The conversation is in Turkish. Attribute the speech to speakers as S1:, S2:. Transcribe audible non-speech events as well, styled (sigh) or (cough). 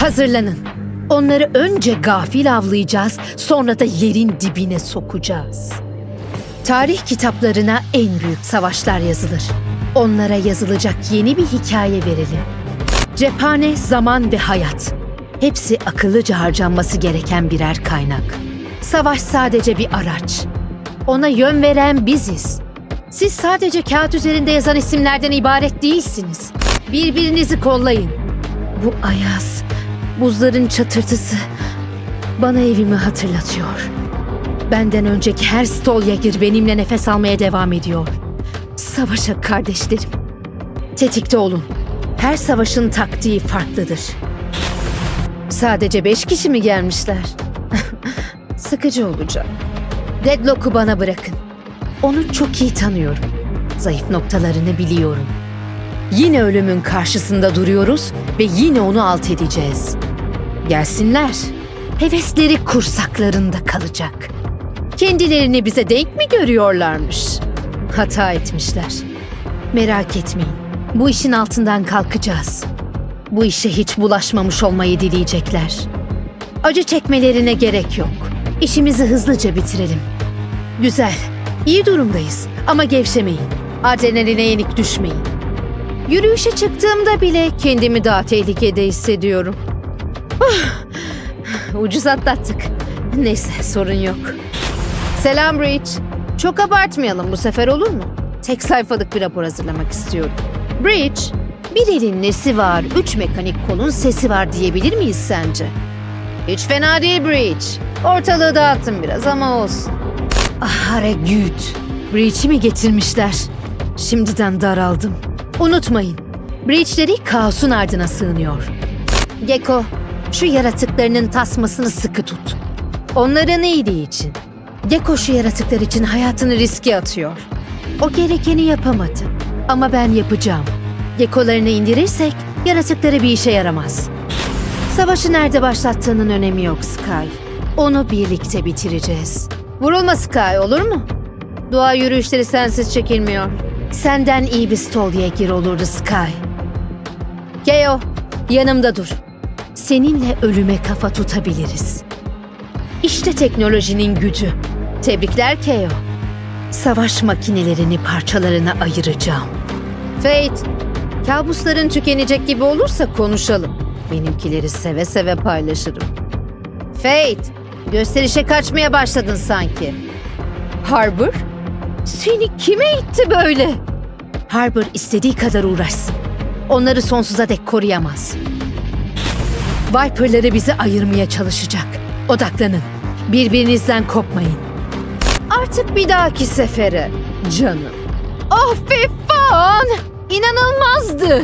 S1: Hazırlanın. Onları önce gafil avlayacağız, sonra da yerin dibine sokacağız. Tarih kitaplarına en büyük savaşlar yazılır. Onlara yazılacak yeni bir hikaye verelim. Cephane, zaman ve hayat. Hepsi akıllıca harcanması gereken birer kaynak. Savaş sadece bir araç. Ona yön veren biziz. Siz sadece kağıt üzerinde yazan isimlerden ibaret değilsiniz. Birbirinizi kollayın. Bu ayaz, buzların çatırtısı bana evimi hatırlatıyor. Benden önceki her Stolyagir benimle nefes almaya devam ediyor. Savaşa kardeşlerim. Tetikte olun. Her savaşın taktiği farklıdır. Sadece beş kişi mi gelmişler? (laughs) Sıkıcı olacak. Deadlock'u bana bırakın. Onu çok iyi tanıyorum. Zayıf noktalarını biliyorum. Yine ölümün karşısında duruyoruz ve yine onu alt edeceğiz. Gelsinler. Hevesleri kursaklarında kalacak. Kendilerini bize denk mi görüyorlarmış? Hata etmişler. Merak etmeyin. Bu işin altından kalkacağız. Bu işe hiç bulaşmamış olmayı dileyecekler. Acı çekmelerine gerek yok. İşimizi hızlıca bitirelim. Güzel. İyi durumdayız ama gevşemeyin. Adrenaline yenik düşmeyin. Yürüyüşe çıktığımda bile kendimi daha tehlikede hissediyorum. Ah, (laughs) Ucuz atlattık. Neyse sorun yok. Selam Bridge. Çok abartmayalım bu sefer olur mu? Tek sayfalık bir rapor hazırlamak istiyorum. Bridge, bir elin nesi var, üç mekanik kolun sesi var diyebilir miyiz sence? Hiç fena değil Bridge. Ortalığı dağıttım biraz ama olsun. Ah Haregüt. Breach'i mi getirmişler? Şimdiden daraldım. Unutmayın. Breach'leri kaosun ardına sığınıyor. Gecko, şu yaratıklarının tasmasını sıkı tut. Onların iyiliği için. Gecko şu yaratıklar için hayatını riske atıyor. O gerekeni yapamadı. Ama ben yapacağım. Gecko'larını indirirsek yaratıkları bir işe yaramaz. Savaşı nerede başlattığının önemi yok Sky. Onu birlikte bitireceğiz. Vurulma Sky olur mu? Doğa yürüyüşleri sensiz çekilmiyor. Senden iyi bir Stolyagir olurdu Sky. Geo, yanımda dur. Seninle ölüme kafa tutabiliriz. İşte teknolojinin gücü. Tebrikler Keo. Savaş makinelerini parçalarına ayıracağım. Fate, kabusların tükenecek gibi olursa konuşalım. Benimkileri seve seve paylaşırım. Fate, gösterişe kaçmaya başladın sanki. Harbor? Seni kime itti böyle? Harbor istediği kadar uğraşsın. Onları sonsuza dek koruyamaz. Viper'ları bizi ayırmaya çalışacak. Odaklanın. Birbirinizden kopmayın. Artık bir dahaki sefere canım. Oh Fifan! İnanılmazdı.